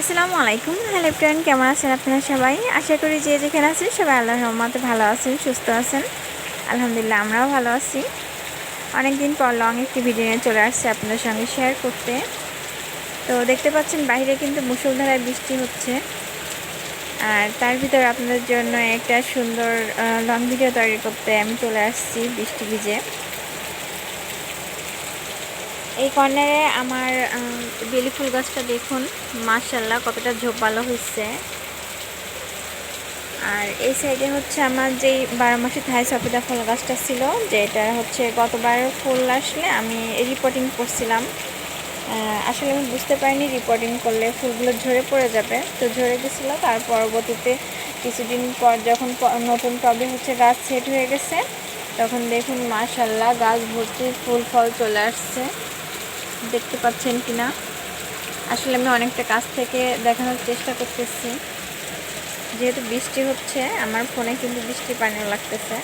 আসসালামু আলাইকুম hello friend কেমন আছেন আপনারা সবাই? আশা করি যে যেখানে আছেন সবাই আল্লাহর রহমতে ভালো আছেন, সুস্থ আছেন। আলহামদুলিল্লাহ, আমরাও ভালো আছি। অনেক দিন পর লং একটি ভিডিও নিয়ে চলে আসছে আপনাদের সঙ্গে শেয়ার করতে। তো দেখতে পাচ্ছেন বাইরে কিন্তু মুসলধারায় বৃষ্টি হচ্ছে। আর তার ভিতরে আপনাদের জন্য একটা সুন্দর লং ভিডিও তৈরি করতে আমি চলে আসছি বৃষ্টি ভিজে। কর্নারে আমার বেলি ফুল গাছটা দেখুন। মার্শাল্লাহ কতটা ঝোপালো হয়েছে আর এই সাইডে হচ্ছে আমার যেই বারো মাসে থাই সফেদা ফুল গাছটা ছিল, যেটা হচ্ছে গতবার ফুল আসলে আমি রিপোর্টিং করছিলাম। আসলে আমি বুঝতে পারিনি রিপোর্টিং করলে ফুলগুলো ঝরে পড়ে যাবে। তো ঝরে গেছিল, তার পরবর্তীতে কিছুদিন পর যখন নতুন টবে হচ্ছে গাছ সেট হয়ে গেছে, তখন দেখুন মাশাল্লাহ গাছ ভর্তি ফুল ফল চলে আসছে। দেখতে পাচ্ছেন কি না আসলে আমি অনেকটা কাছ থেকে দেখানোর চেষ্টা করতেছি। যেহেতু বৃষ্টি হচ্ছে, আমার ফোনে কিন্তু বৃষ্টি পানিও লাগতেছে।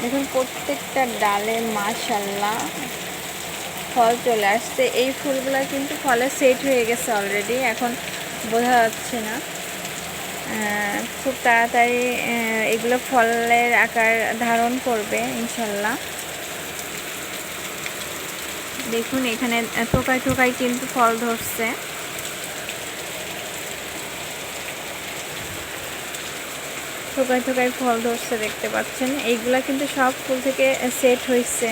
দেখুন, প্রত্যেকটা ডালে মাশাল্লাহ ফল চলে আসছে। এই ফুলগুলো কিন্তু ফলে সেট হয়ে গেছে অলরেডি এখন বোঝা যাচ্ছে না। খুব তাড়াতাড়ি এগুলো ফলের আকার ধারণ করবে ইনশাল্লাহ দেখুন, এখানে টোকায় টোকায় কিন্তু ফল ধরছে। টোকায় টোকায় ফল ধরছে দেখতে পাচ্ছেন। এইগুলা কিন্তু সব ফুল থেকে সেট হয়েছে।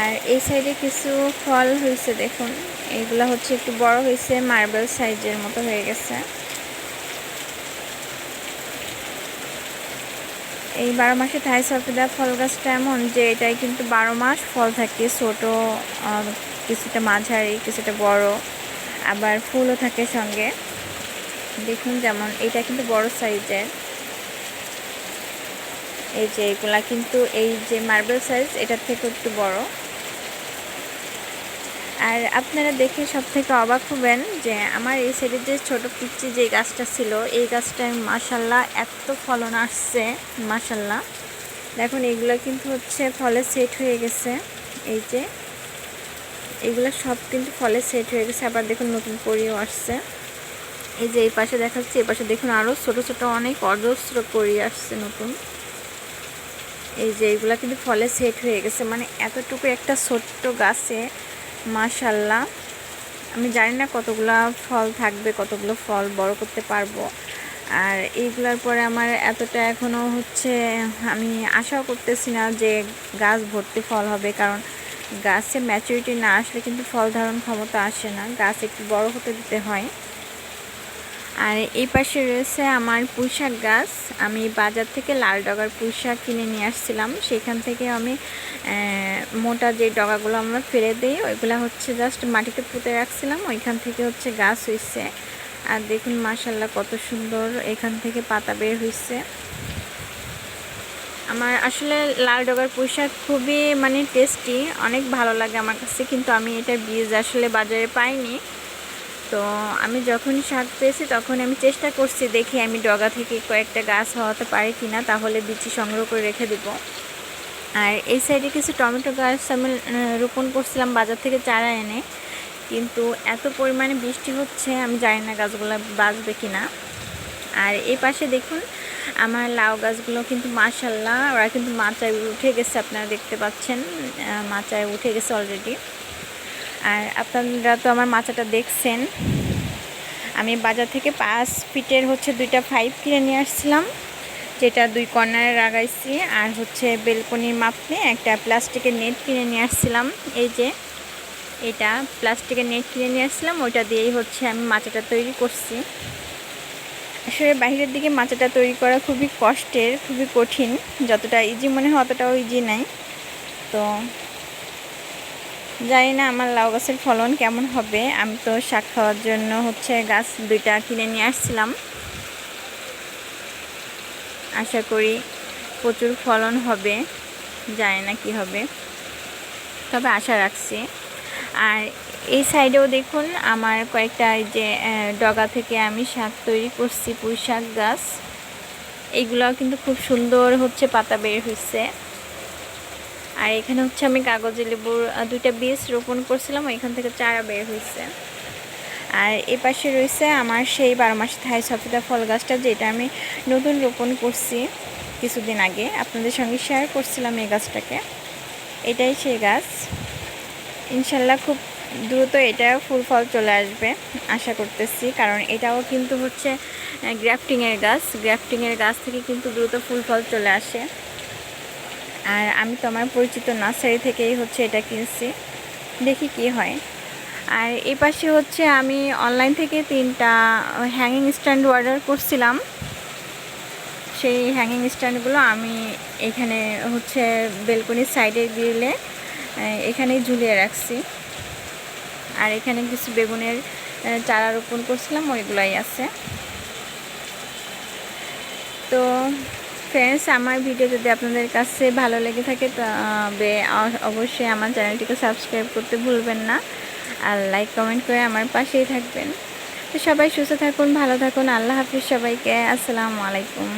আর এই সাইডে কিছু ফল হয়েছে, দেখুন। এইগুলা হচ্ছে একটু বড় হয়েছে, মার্বেল সাইজের মতো হয়ে গেছে। এই বারো মাসে থাই সফিদা ফল গাছটা এমন যে এটাই কিন্তু বারো মাস ফল থাকে, ছোট কিছুটা মাঝারি, কিছুটা বড়। আবার ফুলও থাকে সঙ্গে। দেখুন যেমন, এটা কিন্তু বড় সাইজের। এই যে এগুলা কিন্তু এই যে মার্বেল সাইজ, এটার থেকে একটু বড়। আর আপনারা দেখে সব থেকে অবাক হবেন যে আমার এই সাইডে যে ছোটো পিচ্ছি যে গাছটা ছিল, এই গাছটায় মাসাল্লাহ এত ফলন আসছে মাসাল্লাহ দেখুন, এগুলো কিন্তু হচ্ছে ফলে সেট হয়ে গেছে। এই যে, এগুলো সব কিন্তু ফলে সেট হয়ে গেছে। আবার দেখুন, নতুন করিও আসছে। এই যে, এই পাশে দেখাচ্ছে, এই পাশে দেখুন আরও ছোট ছোট অনেক অজস্র করি আসছে নতুন। এই যে এইগুলো কিন্তু ফলে সেট হয়ে গেছে। মানে এতটুকু একটা ছোট্ট গাছে মাশাল্লাহ। আমি জানি না কতগুলো ফল থাকবে, কতগুলো ফল বড় করতে পারব। আর এইগুলোর পরে আমার এতটা এখনও হচ্ছে, আমি আশাও করতেছি না যে গাছ ভর্তি ফল হবে, কারণ গাছে ম্যাচুরিটি না আসলে কিন্তু ফল ধারণ ক্ষমতা আসে না। গাছ একটু বড় হতে দিতে হয়। আর এই পাশে রয়েছে আমার পুঁইশাক গাছ। আমি বাজার থেকে লাল ডগার পুঁইশাক কিনে নিয়ে আসছিলাম। সেখান থেকে আমি মোটা যে ডগাগুলো আমরা ফেলে দিই, ওইগুলো হচ্ছে জাস্ট মাটিতে পুঁতে রাখছিলাম। ওইখান থেকে হচ্ছে গাছ হয়েছে আর দেখুন মাসাল্লাহ কত সুন্দর এখান থেকে পাতা বের হয়েছে আমার আসলে লাল ডগার পুঁইশাক খুবই মানে টেস্টি অনেক ভালো লাগে আমার কাছে। কিন্তু আমি এটা বীজ আসলে বাজারে পাইনি। তো আমি যখন শাক পেয়েছি, তখন আমি চেষ্টা করছি দেখি আমি ডগা থেকে কয়েকটা গাছ হওয়াতে পারি কি না তাহলে বিচি সংগ্রহ করে রেখে দেব। আর এই সাইডে কিছু টমেটো গাছ আমি রোপণ করছিলাম, বাজার থেকে চারা এনে। কিন্তু এত পরিমাণে বৃষ্টি হচ্ছে, আমি জানি না গাছগুলো বাঁচবে কি না আর এই পাশে দেখুন, আমার লাউ গাছগুলো কিন্তু মাশাল্লাহ ওরা কিন্তু মাচায় উঠে গেছে, আপনারা দেখতে পাচ্ছেন মাচায় উঠে গেছে অলরেডি আর আপনারা তো আমার মাচাটা দেখছেন। আমি বাজার থেকে পাঁচ ফিটের হচ্ছে দুইটা ফাইভ কিনে নিয়ে আসছিলাম, যেটা দুই কর্নারে লাগাইছি। আর হচ্ছে বেলকনির মাপনে একটা প্লাস্টিকের নেট কিনে নিয়ে আসছিলাম, এই যে এটা প্লাস্টিকের নেট কিনে নিয়ে আসছিলাম, ওইটা দিয়েই হচ্ছে আমি মাচাটা তৈরি করছি। আসলে বাইরের দিকে মাচাটা তৈরি করা খুবই কষ্টের, খুবই কঠিন, যতটা ইজি মনে হয় অতটাও ইজি নাই। তো জানি না আমার লাউ গাছের ফলন কেমন হবে। আমি তো শাক খাওয়ার জন্য হচ্ছে গাছ দুইটা কিনে নিয়ে আসছিলাম। আশা করি প্রচুর ফলন হবে, জানি না কি হবে। তবে আশা রাখছি। আর এই সাইডেও দেখুন আমার কয়েকটা যে ডগা থেকে আমি শাক তৈরি করছি, পুঁই শাক গাছ। এইগুলো কিন্তু খুব সুন্দর হচ্ছে পাতা বের হয়েছে আর এখানে হচ্ছে আমি কাগজি লেবুর দুইটা বীজ রোপণ করছিলাম, এখান থেকে চারা বের হয়েছে আর এ পাশে রয়েছে আমার সেই বারো মাসে থাই সফিদা ফল গাছটা, যেটা আমি নতুন রোপণ করছি কিছুদিন আগে। আপনাদের সঙ্গে শেয়ার করছিলাম এই গাছটাকে। এটাই সেই গাছ। ইনশাল্লাহ খুব দ্রুত এটাও ফুল ফল চলে আসবে, আশা করতেছি। কারণ এটাও কিন্তু হচ্ছে গ্রাফটিংয়ের গাছ। গ্রাফটিংয়ের গাছ থেকে কিন্তু দ্রুত ফুল ফল চলে আসে। আর আমি তো আমার পরিচিত নার্সারি থেকেই হচ্ছে এটা কিনছি। দেখি কি হয়। আর এই পাশে হচ্ছে আমি অনলাইন থেকে তিনটা হ্যাঙ্গিং স্ট্যান্ড অর্ডার করছিলাম। সেই হ্যাঙ্গিং স্ট্যান্ডগুলো আমি এখানে হচ্ছে বেলকনির সাইডে দিলে এখানেই ঝুলিয়ে রাখছি। আর এখানে কিছু বেগুনের চারা রোপণ করছিলাম, ওইগুলাই আছে। তো ফ্রেন্ডস আমার ভিডিও যদি আপনাদের কাছে ভালো লেগে থাকে, তবে অবশ্যই আমার চ্যানেলটিকে সাবস্ক্রাইব করতে ভুলবেন না আর লাইক কমেন্ট করে আমার পাশেই থাকবেন। তো সবাই সুস্থ থাকুন, ভালো থাকুন, আল্লাহ হাফিজ সবাইকে, আসসালামু আলাইকুম।